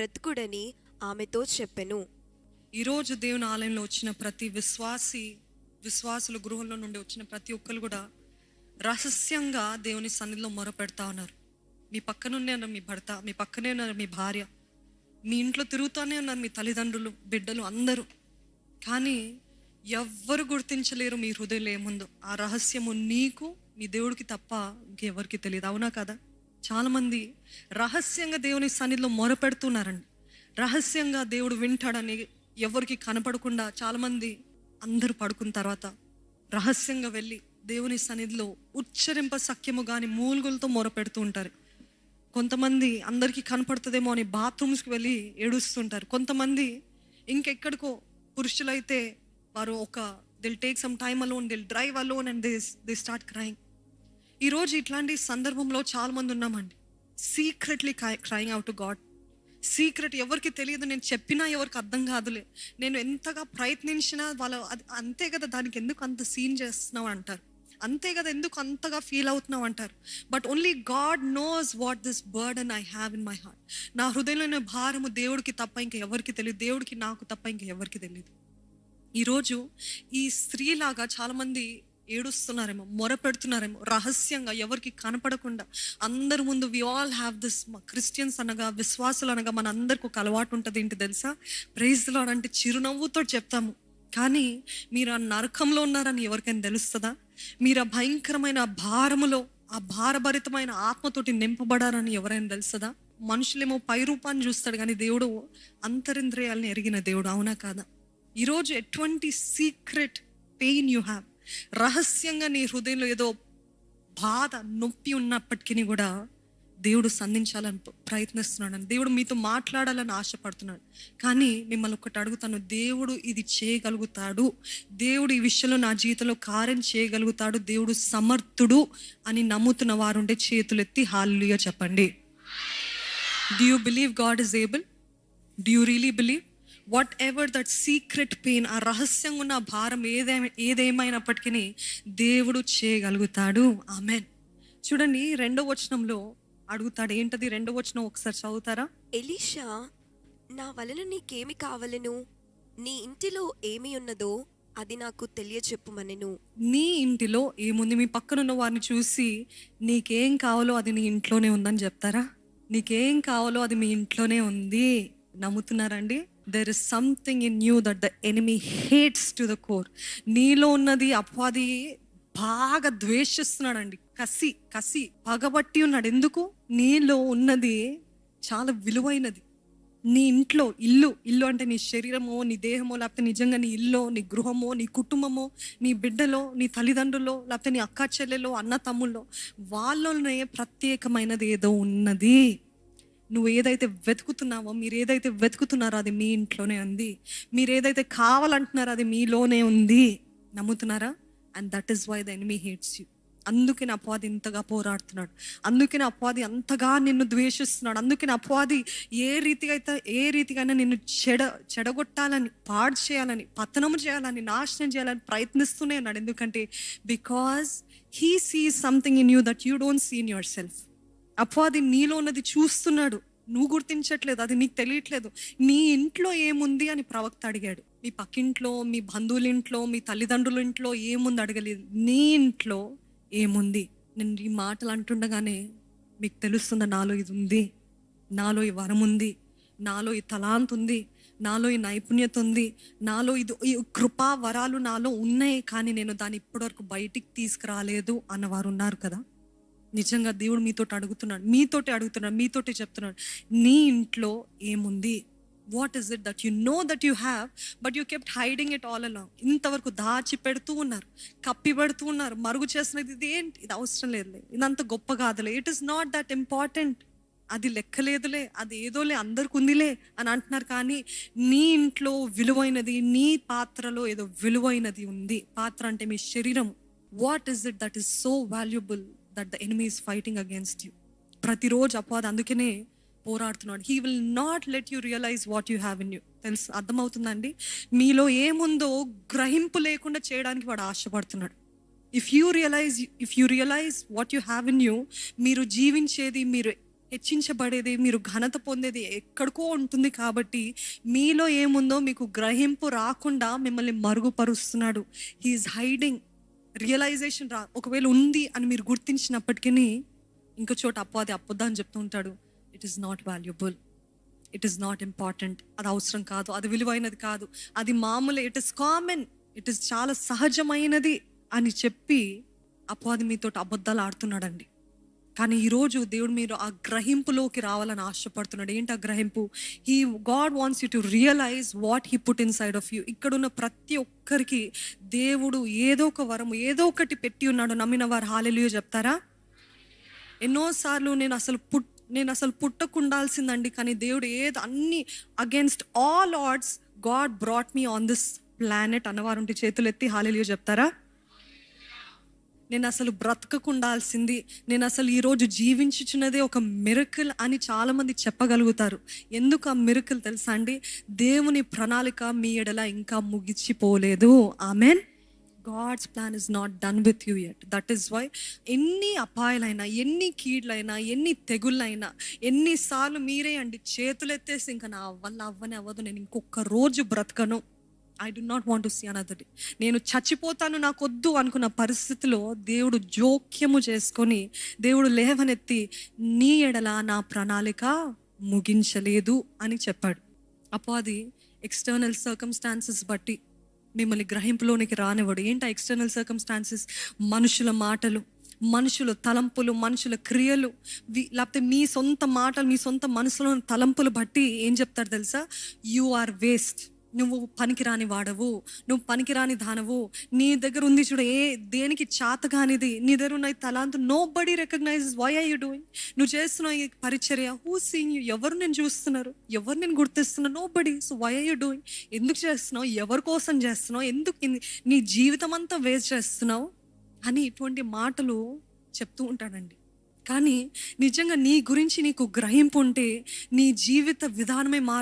బ్రతుకుడని ఆమెతో చెప్పెను. ఈరోజు దేవుని ఆలయంలో వచ్చిన ప్రతి విశ్వాసి విశ్వాసుల గృహంలో నుండి వచ్చిన ప్రతి ఒక్కరు కూడా రహస్యంగా దేవుని సన్నిధిలో మొరపెడతా ఉన్నారు. మీ పక్కనున్నే ఉన్నారు మీ భర్త మీ పక్కనే ఉన్నారు మీ భార్య మీ ఇంట్లో తిరుగుతూనే ఉన్నారు మీ తల్లిదండ్రులు బిడ్డలు అందరూ. కానీ ఎవ్వరు గుర్తించలేరు మీ హృదయంలో ఏముందో. ఆ రహస్యము నీకు మీ దేవుడికి తప్ప ఇంకెవరికి తెలియదు. అవునా కదా? చాలామంది రహస్యంగా దేవుని సన్నిధిలో మొరపెడుతున్నారండి. రహస్యంగా దేవుడు వింటాడని ఎవరికి కనపడకుండా చాలామంది అందరూ పడుకున్న తర్వాత రహస్యంగా వెళ్ళి దేవుని సన్నిధిలో ఉచ్చరింప సఖ్యము కానీ మూలుగులతో మొరపెడుతూ ఉంటారు. కొంతమంది అందరికీ కనపడుతుందేమో అని బాత్రూమ్స్కి వెళ్ళి ఏడుస్తుంటారు. కొంతమంది ఇంకెక్కడికో పురుషులైతే వారు ఒక they'll take some time alone they'll drive alone and they they start crying ఈరోజు ఇట్లాంటి సందర్భంలో చాలా మంది ఉన్నామండి. Secretly crying out to God secret ఎవరికి తెలియదు నేను చెప్పినా ఎవరికి అర్థం కాదులే. నేను ఎంతగా ప్రయత్నించినా వాళ్ళ అది అంతే కదా దానికి ఎందుకు అంత సీన్ చేస్తున్నావు అంటారు. అంతే కదా ఎందుకు అంతగా ఫీల్ అవుతున్నావు అంటారు. But only God knows what this burden I have in my heart నా హృదయంలోని భారము దేవుడికి తప్ప ఇంకా ఎవరికి తెలియదు దేవుడికి నాకు తప్ప ఇంకా ఎవరికి తెలియదు ఈరోజు ఈ స్త్రీలాగా చాలామంది ఏడుస్తున్నారేమో మొర పెడుతున్నారేమో రహస్యంగా ఎవరికి కనపడకుండా. అందరి ముందు we all have this Christians అనగా విశ్వాసులు అనగా మన అందరికి ఒక అలవాటు ఉంటుంది ఏంటి తెలుసా? ప్రైజ్లో అంటే చిరునవ్వుతో చెప్తాము. కానీ మీరు ఆ నరకంలో ఉన్నారని ఎవరికైనా తెలుస్తుందా? మీరు ఆ భయంకరమైన భారములో ఆ భారభరితమైన ఆత్మతోటి నింపబడారని ఎవరైనా తెలుస్తుందా? మనుషులేమో పై రూపాన్ని చూస్తాడు కానీ దేవుడు అంతరింద్రియాలను ఎరిగిన దేవుడు అవునా కాదా? ఈరోజు ఎటువంటి సీక్రెట్ పెయిన్ యూ హ్యావ్ రహస్యంగా నీ హృదయంలో ఏదో బాధ నొప్పి ఉన్నప్పటికీ కూడా దేవుడు సంధించాలని ప్రయత్నిస్తున్నాడు దేవుడు మీతో మాట్లాడాలని ఆశపడుతున్నాడు. కానీ మిమ్మల్ని ఒకటి అడుగుతాను దేవుడు ఇది చేయగలుగుతాడు దేవుడు ఈ విషయంలో నా జీవితంలో కార్యం చేయగలుగుతాడు దేవుడు సమర్థుడు అని నమ్ముతున్న వారుండే చేతులెత్తి హాల్లుగా చెప్పండి. Do you believe God is able do you really believe whatever that secret pain ఆ రహస్యంగా ఉన్న భారం ఏదే ఏదేమైనప్పటికీ దేవుడు చేయగలుగుతాడు. ఆమెన్ చూడండి రెండో వచనంలో అడుగుతాడు. ఏంటది రెండో వచనం? ఒకసారి చదువుతారా? ఎలీషా నా వలన నీకేమి కావలెను? నీ ఇంటిలో ఏమి ఉన్నదో అది నాకు తెలియచెప్పుమనెను. నీ ఇంటిలో ఏముంది? మీ పక్కనున్న వారిని చూసి నీకేం కావాలో అది నీ ఇంట్లోనే ఉందని చెప్తారా? నీకేం కావాలో అది మీ ఇంట్లోనే ఉంది. నమ్ముతున్నారండి there is something in you that the enemy hates to the core నీలో ఉన్నది అపవాది బాగా ద్వేషిస్తున్నాడండి. కసి కసి పగబట్టి ఉన్నాడు. ఎందుకు? నీలో ఉన్నది చాలా విలువైనది. నీ ఇంట్లో ఇల్లు ఇల్లు అంటే నీ శరీరమో నీ దేహమో లేకపోతే నిజంగా నీ ఇల్లు నీ గృహమో నీ కుటుంబమో నీ బిడ్డలో నీ తల్లిదండ్రులో లేకపోతే నీ అక్క చెల్లెలో అన్న తమ్ముళ్ళో వాళ్ళలోనే ప్రత్యేకమైనది ఏదో ఉన్నది. నువ్వు ఏదైతే వెతుకుతున్నావో మీరు ఏదైతే వెతుకుతున్నారో అది మీ ఇంట్లోనే ఉంది. మీరు ఏదైతే కావాలంటున్నారో అది మీలోనే ఉంది. నమ్ముతున్నారా? And that is why the enemy hates you అందుకే నా అపవాది ఇంతగా పోరాడుతున్నాడు. అందుకే నా అపవాది అంతగా నిన్ను ద్వేషిస్తున్నాడు. అందుకే నా అపవాది ఏ రీతిగా అయితే ఏ రీతిగా నిన్ను చెడ చెడగొట్టాలని పాడు చేయాలని పతనము చేయాలని నాశనం చేయాలని ప్రయత్నిస్తూనే ఉన్నాడు. ఎందుకంటే because he sees something in you that you don't seen yourself అపవాది నీలో ఉన్నది చూస్తున్నాడు. నువ్వు గుర్తించట్లేదు అది నీకు తెలియట్లేదు. నీ ఇంట్లో ఏముంది అని ప్రవక్త అడిగాడు. మీ పక్కింట్లో మీ బంధువుల ఇంట్లో మీ తల్లిదండ్రుల ఇంట్లో ఏముంది అడగలేదు. నీ ఇంట్లో ఏముంది? నేను ఈ మాటలు అంటుండగానే మీకు తెలుస్తుంది నాలో ఇది ఉంది నాలో ఈ వరం ఉంది నాలో ఈ తలాంత్ ఉంది నాలో ఈ నైపుణ్యత ఉంది నాలో ఇది ఈ కృపా వరాలు నాలో ఉన్నాయి కానీ నేను దాన్ని ఇప్పటివరకు బయటికి తీసుకురాలేదు అన్నవారు ఉన్నారు కదా. నిజంగా దేవుడు మీతోటి అడుగుతున్నాడు మీతోటి అడుగుతున్నాడు మీతోటి చెప్తున్నాడు నీ ఇంట్లో ఏముంది? What is it that you know that you have but you kept hiding it all along ఇంతవరకు దాచి పెడుతూ ఉన్నారు కప్పి పెడుతూ ఉన్నారు మరుగు చేసినది ఇది ఏంటి? ఇది అవసరం లేదులే ఇదంత గొప్ప కాదులే it is not that important అది లెక్కలేదులే అది ఏదోలే అందరికి ఉందిలే అని అంటున్నారు కానీ నీ ఇంట్లో విలువైనది నీ పాత్రలో ఏదో విలువైనది ఉంది. పాత్ర అంటే మీ శరీరం. What is it that is so valuable that the enemy is fighting against you ప్రతిరోజు అపవాది అందుకనే పోరాడుతున్నాడు. He will not let you realise what you have in you తెలుసు? అర్థమవుతుందండి? మీలో ఏముందో గ్రహింపు లేకుండా చేయడానికి వాడు ఆశపడుతున్నాడు. If you realise if you realise what you have in you మీరు జీవించేది మీరు హెచ్చించబడేది మీరు ఘనత పొందేది ఎక్కడికో ఉంటుంది కాబట్టి మీలో ఏముందో మీకు గ్రహింపు రాకుండా మిమ్మల్ని మరుగుపరుస్తున్నాడు. హీఈస్ హైడింగ్ రియలైజేషన్ రా. ఒకవేళ ఉంది అని మీరు గుర్తించినప్పటికీ ఇంకో చోట అప్పది అప్పొద్దా అని చెప్తూ ఉంటాడు. It is not valuable it is not important అది అవసరం కాదు. అది విలువైనది కాదు. అది మామూలు. It is common it is చాలా సహజమైనది అని చెప్పి అపవాది మీతో అబద్ధాలు ఆడుతున్నాడండి. కానీ ఈరోజు దేవుడు మీరు ఆ గ్రహింపులోకి రావాలని ఆశపడుతున్నాడు. ఏంటి ఆ గ్రహింపు? He God wants you to realise what he put inside of you ఇక్కడున్న ప్రతి ఒక్కరికి దేవుడు ఏదో ఒక వరం ఏదో ఒకటి పెట్టి ఉన్నాడు. నమ్మిన వారు హాలెలుయో చెప్తారా? ఎన్నోసార్లు నేను అసలు పుట్ నేను అసలు పుట్టకుండాల్సిందండి కానీ దేవుడు ఏది అన్ని against all odds God brought me on this planet అన్నవారుంటే చేతులు ఎత్తి హాలీలియో చెప్తారా? నేను అసలు బ్రతకకుండాల్సింది నేను అసలు ఈరోజు జీవించుచున్నదే ఒక మిరకల్ అని చాలామంది చెప్పగలుగుతారు. ఎందుకు ఆ మిరకల్ తెలుసా అండి? దేవుని ప్రణాళిక మీ ఎడల ఇంకా ముగిచిపోలేదు. Amen God's plan is not done with you at that is why ఎన్ని అపాయాలైనా ఎన్ని కీడ్లైనా ఎన్ని తెగుళ్ళైనా ఎన్నిసార్లు మీరే అండి చేతులు ఎత్తేసి ఇంకా నా వల్ల అవ్వని అవ్వదు. నేను ఇంకొక రోజు బ్రతకను. I do not want to see another నేను చచ్చిపోతాను నాకొద్దు అనుకున్న పరిస్థితిలో దేవుడు జోక్యము చేసుకొని దేవుడు లేవనెత్తి నీ ఎడల నా ప్రణాళిక ముగించలేదు అని చెప్పాడు. అపో అది ఎక్స్టర్నల్ సర్కమ్స్టాన్సెస్ బట్టి మిమ్మల్ని గ్రహింపులోనికి రానివ్వడు. ఏంటా ఎక్స్టర్నల్ సర్కమ్స్టాన్సెస్ మనుషుల మాటలు మనుషుల తలంపులు మనుషుల క్రియలు వి- లేకపోతే మీ సొంత మాటలు మీ సొంత మనసులో తలంపులు బట్టి ఏం చెప్తారు తెలుసా? యు ఆర్ వేస్ట్ నువ్వు పనికిరాని వాడవు నువ్వు పనికిరాని దానవు. నీ దగ్గర ఉంది చూడు ఏ దేనికి చాత కానిది నీ దగ్గర ఉన్న తలాంత nobody recognize why are you doing నువ్వు చేస్తున్న ఈ పరిచర్య హూ సీన్ యూ ఎవరు నేను చూస్తున్నారు? ఎవరు నేను గుర్తిస్తున్నా nobody so why are you doing ఎందుకు చేస్తున్నావు? ఎవరి కోసం చేస్తున్నావు? ఎందుకు నీ జీవితం అంతా వేస్ట్ చేస్తున్నావు? అని ఇటువంటి మాటలు చెప్తూ ఉంటాడండి. కానీ నిజంగా నీ గురించి నీకు గ్రహింపు ఉంటే నీ జీవిత విధానమే మారు